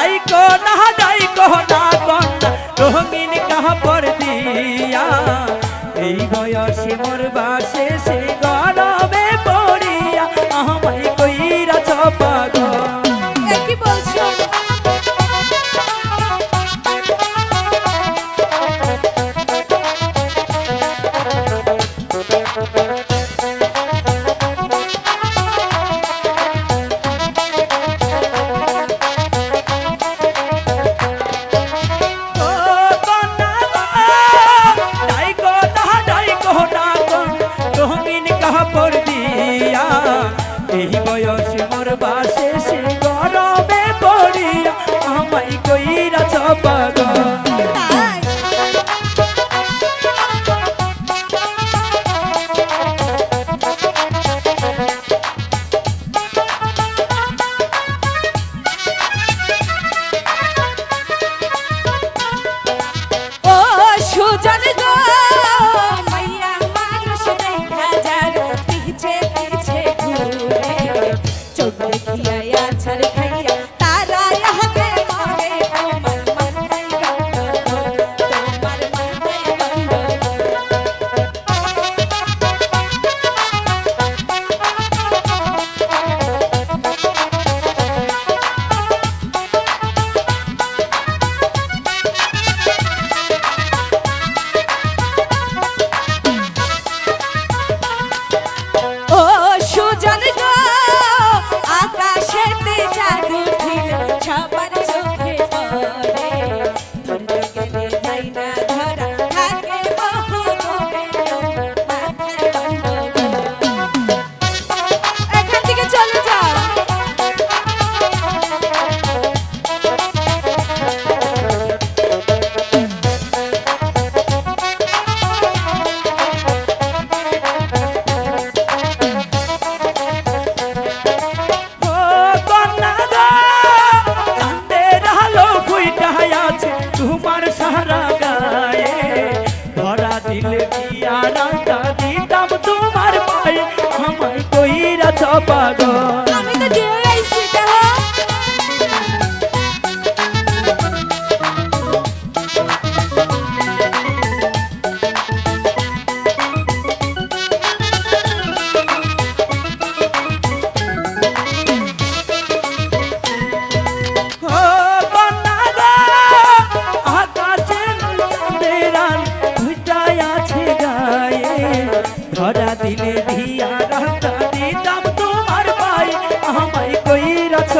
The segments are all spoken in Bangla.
যাই কো না যাই কো না কন্যা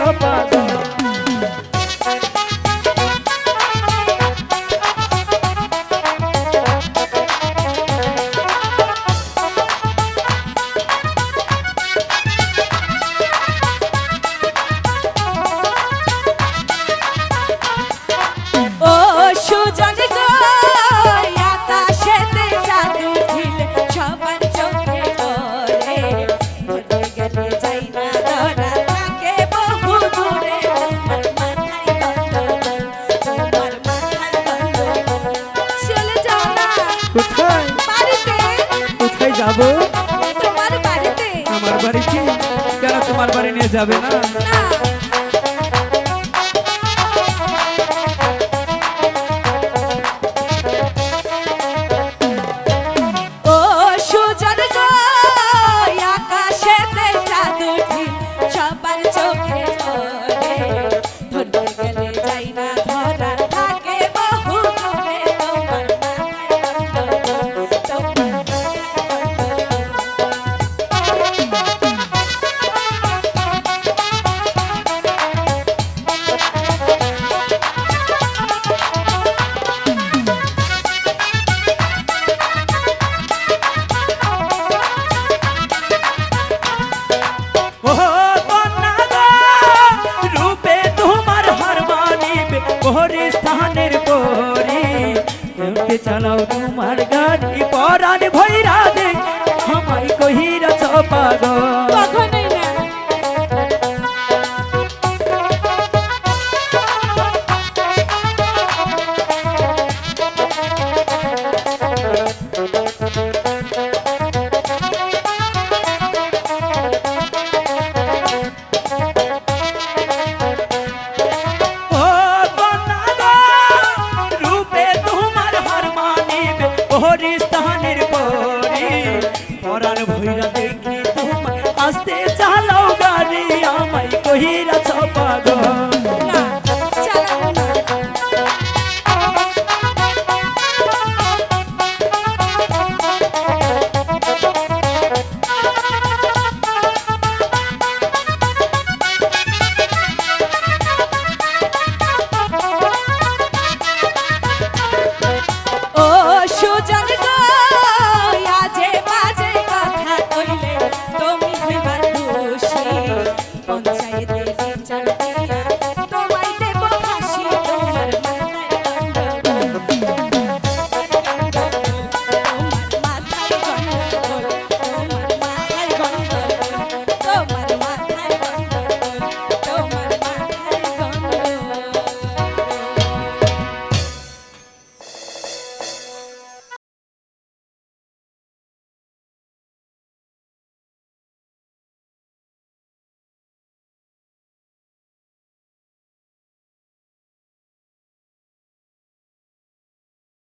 সমাজ যাব? তোমার বাড়িতে? আমার বাড়িতে? কেন তোমার বাড়ি নিয়ে যাবে না? হাতে চালাও তোমার গাড়ি পরাণ ভৈরা দেখ আমায় কহিরা পাগল। পরাণ ভৈরা দেখি তোমায় আসতে চালাও গাড়ি আমায় কহিরা ছপা